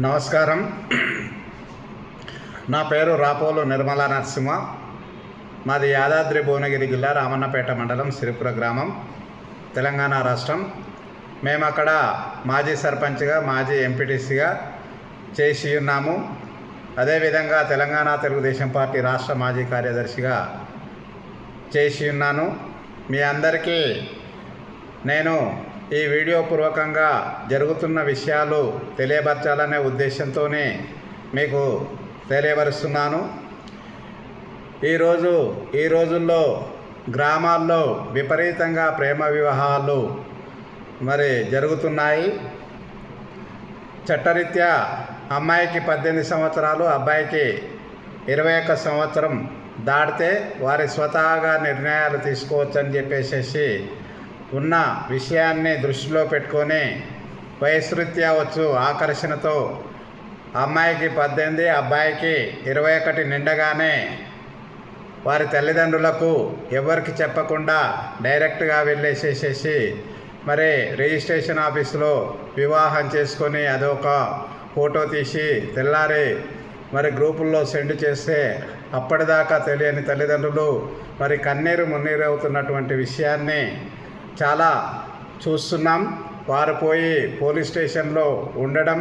నమస్కారం. నా పేరు రాపోలు నిర్మలా నరసింహ. మాది యాదాద్రి భువనగిరి జిల్లా రామన్నపేట మండలం సిరిపుర గ్రామం తెలంగాణ రాష్ట్రం. మేము అక్కడ మాజీ సర్పంచ్గా మాజీ ఎంపీటీసీగా చేసి ఉన్నాము. అదేవిధంగా తెలంగాణ తెలుగుదేశం పార్టీ రాష్ట్ర మాజీ కార్యదర్శిగా చేసి ఉన్నాను. మీ అందరికీ నేను ఈ వీడియో పూర్వకంగా జరుగుతున్న విషయాలు తెలియపరచాలనే ఉద్దేశంతోనే మీకు తెలియపరుస్తున్నాను. ఈరోజు ఈ రోజుల్లో గ్రామాల్లో విపరీతంగా ప్రేమ వివాహాలు మరి జరుగుతున్నాయి. చట్టరీత్యా అమ్మాయికి పద్దెనిమిది సంవత్సరాలు అబ్బాయికి ఇరవై ఒక్క సంవత్సరం దాటితే వారి స్వతహాగా నిర్ణయాలు తీసుకోవచ్చని చెప్పేసేసి ఉన్న విషయాన్ని దృష్టిలో పెట్టుకొని వయస్రీత్యా వచ్చు ఆకర్షణతో అమ్మాయికి పద్దెనిమిది అబ్బాయికి ఇరవై ఒకటి నిండగానే వారి తల్లిదండ్రులకు ఎవరికి చెప్పకుండా డైరెక్ట్గా వెళ్ళేసేసేసి మరి రిజిస్ట్రేషన్ ఆఫీసులో వివాహం చేసుకొని అదొక ఫోటో తీసి తెల్లారి మరి గ్రూపుల్లో సెండ్ చేస్తే అప్పటిదాకా తెలియని తల్లిదండ్రులు మరి కన్నీరు మున్నీరు అవుతున్నటువంటి విషయాన్ని చాలా చూస్తున్నాం. వారు పోయి పోలీస్ స్టేషన్లో ఉండడం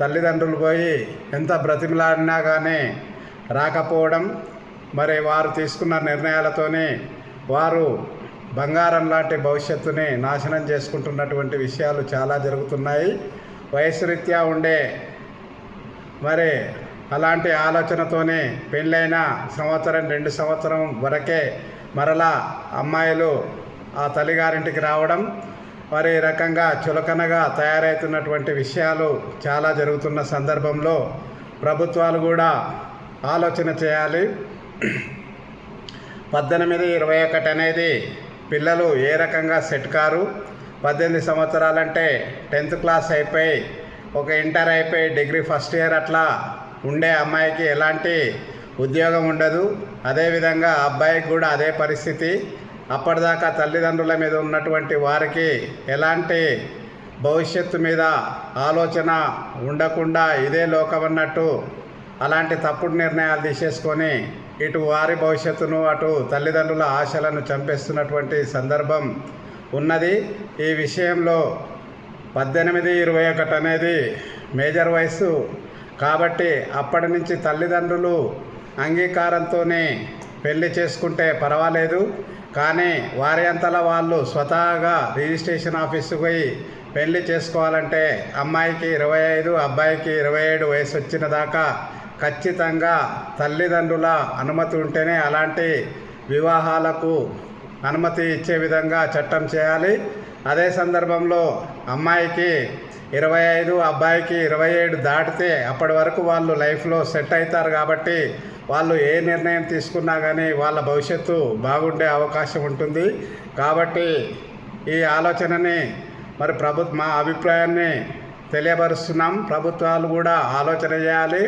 తల్లిదండ్రులు పోయి ఎంత బ్రతిమలాడినా కానీ రాకపోవడం మరి వారు తీసుకున్న నిర్ణయాలతోనే వారు బంగారం లాంటి భవిష్యత్తుని నాశనం చేసుకుంటున్నటువంటి విషయాలు చాలా జరుగుతున్నాయి. వయసు రీత్యా ఉండే మరి అలాంటి ఆలోచనతోనే పెళ్ళైన సంవత్సరం రెండు సంవత్సరం వరకే మరలా అమ్మాయిలు ఆ తల్లిగారింటికి రావడం మరి ఈ రకంగా చులకనగా తయారవుతున్నటువంటి విషయాలు చాలా జరుగుతున్న సందర్భంలో ప్రభుత్వాలు కూడా ఆలోచన చేయాలి. పద్దెనిమిది ఇరవై ఒకటి అనేది పిల్లలు ఏ రకంగా సెట్ కారు? పద్దెనిమిది సంవత్సరాలంటే టెన్త్ క్లాస్ అయిపోయి ఒక ఇంటర్ అయిపోయి డిగ్రీ ఫస్ట్ ఇయర్ అట్లా ఉండే అమ్మాయికి ఎలాంటి ఉద్యోగం ఉండదు. అదేవిధంగా అబ్బాయికి కూడా అదే పరిస్థితి. అప్పటిదాకా తల్లిదండ్రుల మీద ఉన్నటువంటి వారికి ఎలాంటి భవిష్యత్తు మీద ఆలోచన ఉండకుండా ఇదే లోకం అన్నట్టు అలాంటి తప్పుడు నిర్ణయాలు తీసేసుకొని ఇటు వారి భవిష్యత్తును అటు తల్లిదండ్రుల ఆశలను చంపేస్తున్నటువంటి సందర్భం ఉన్నది. ఈ విషయంలో పద్దెనిమిది ఇరవై ఒకటి అనేది మేజర్ వయసు కాబట్టి అప్పటి నుంచి తల్లిదండ్రులు అంగీకారంతోనే పెళ్ళి చేసుకుంటే పర్వాలేదు. కానీ వారి అంతలా వాళ్ళు స్వతహాగా రిజిస్ట్రేషన్ ఆఫీస్కి పోయి పెళ్ళి చేసుకోవాలంటే అమ్మాయికి ఇరవై ఐదు అబ్బాయికి ఇరవై ఏడు వయసు వచ్చిన దాకా ఖచ్చితంగా తల్లిదండ్రుల అనుమతి ఉంటేనే అలాంటి వివాహాలకు అనుమతి ఇచ్చే విధంగా చట్టం చేయాలి. అదే సందర్భంలో అమ్మాయికి ఇరవై ఐదు అబ్బాయికి ఇరవై ఏడు దాటితే అప్పటి వరకు వాళ్ళు లైఫ్లో సెట్ అవుతారు కాబట్టి వాళ్ళు ఏ నిర్ణయం తీసుకున్నా కానీ వాళ్ళ భవిష్యత్తు బాగుండే అవకాశం ఉంటుంది. కాబట్టి ఈ ఆలోచనని మరి ప్రభుత్వ మా అభిప్రాయాన్ని తెలియపరుస్తున్నాం. ప్రభుత్వాలు కూడా ఆలోచన చేయాలి.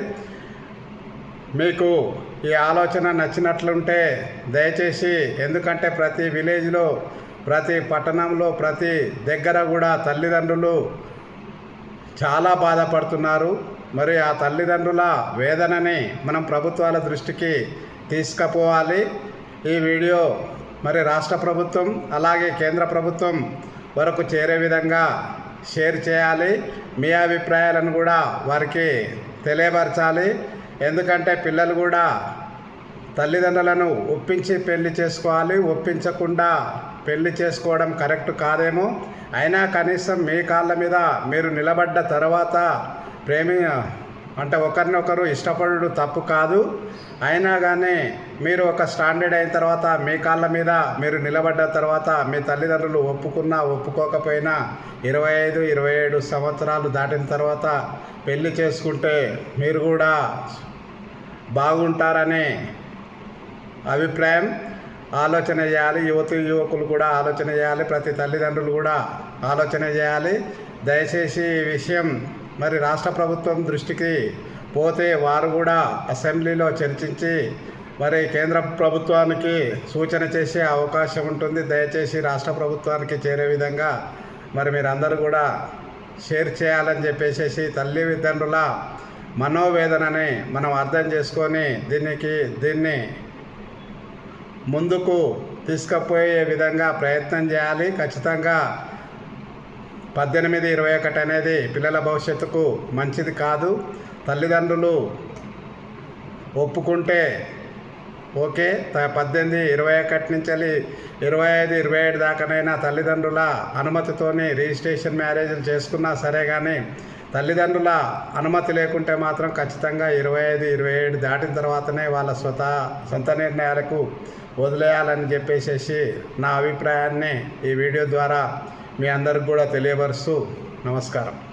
మీకు ఈ ఆలోచన నచ్చినట్లుంటే దయచేసి ఎందుకంటే ప్రతి విలేజ్లో ప్రతి పట్టణంలో ప్రతి దగ్గర కూడా తల్లిదండ్రులు చాలా బాధపడుతున్నారు. మరి ఆ తల్లిదండ్రుల వేదనని మనం ప్రభుత్వాల దృష్టికి తీసుకుపోవాలి. ఈ వీడియో మరి రాష్ట్ర ప్రభుత్వం అలాగే కేంద్ర ప్రభుత్వం వరకు చేరే విధంగా షేర్ చేయాలి. మీ అభిప్రాయాలను కూడా వారికి తెలియపరచాలి. ఎందుకంటే పిల్లలు కూడా తల్లిదండ్రులను ఒప్పించి పెళ్ళి చేసుకోవాలి. ఒప్పించకుండా పెళ్ళి చేసుకోవడం కరెక్ట్ కాదేమో. అయినా కనీసం మీ కాళ్ళ మీద మీరు నిలబడ్డ తర్వాత ప్రేమి అంటే ఒకరినొకరు ఇష్టపడడం తప్పు కాదు. అయినా కానీ మీరు ఒక స్టాండర్డ్ అయిన తర్వాత మీ కాళ్ళ మీద మీరు నిలబడ్డ తర్వాత మీ తల్లిదండ్రులు ఒప్పుకున్నా ఒప్పుకోకపోయినా ఇరవై ఐదు ఇరవై ఏడు సంవత్సరాలు దాటిన తర్వాత పెళ్ళి చేసుకుంటే మీరు కూడా బాగుంటారనే అభిప్రాయం ఆలోచన చేయాలి. యువతి యువకులు కూడా ఆలోచన చేయాలి. ప్రతి తల్లిదండ్రులు కూడా ఆలోచన చేయాలి. దయచేసి ఈ విషయం మరి రాష్ట్ర ప్రభుత్వం దృష్టికి పోతే వారు కూడా అసెంబ్లీలో చర్చించి మరి కేంద్ర ప్రభుత్వానికి సూచన చేసే అవకాశం ఉంటుంది. దయచేసి రాష్ట్ర ప్రభుత్వానికి చేరే విధంగా మరి మీరందరూ కూడా షేర్ చేయాలని చెప్పేసి తల్లిదండ్రుల మనోవేదనని మనం అర్థం చేసుకొని దీనికి దీన్ని ముందుకు తీసుకుపోయే విధంగా ప్రయత్నం చేయాలి. ఖచ్చితంగా పద్దెనిమిది ఇరవై ఒకటి అనేది పిల్లల భవిష్యత్తుకు మంచిది కాదు. తల్లిదండ్రులు ఒప్పుకుంటే ఓకే. పద్దెనిమిది ఇరవై ఒకటి నుంచి వెళ్ళి ఇరవై ఐదు ఇరవై ఏడు దాకానైనా తల్లిదండ్రుల అనుమతితోని రిజిస్ట్రేషన్ మ్యారేజ్లు చేసుకున్నా సరే కానీ తల్లిదండ్రుల అనుమతి లేకుంటే మాత్రం ఖచ్చితంగా ఇరవై ఐదు ఇరవై ఏడు దాటిన తర్వాతనే వాళ్ళ స్వత సొంత నిర్ణయాలకు వదిలేయాలని చెప్పేసేసి నా అభిప్రాయాన్ని ఈ వీడియో ద్వారా మీ అందరికి కూడా తెలియపరుస్తూ నమస్కారం.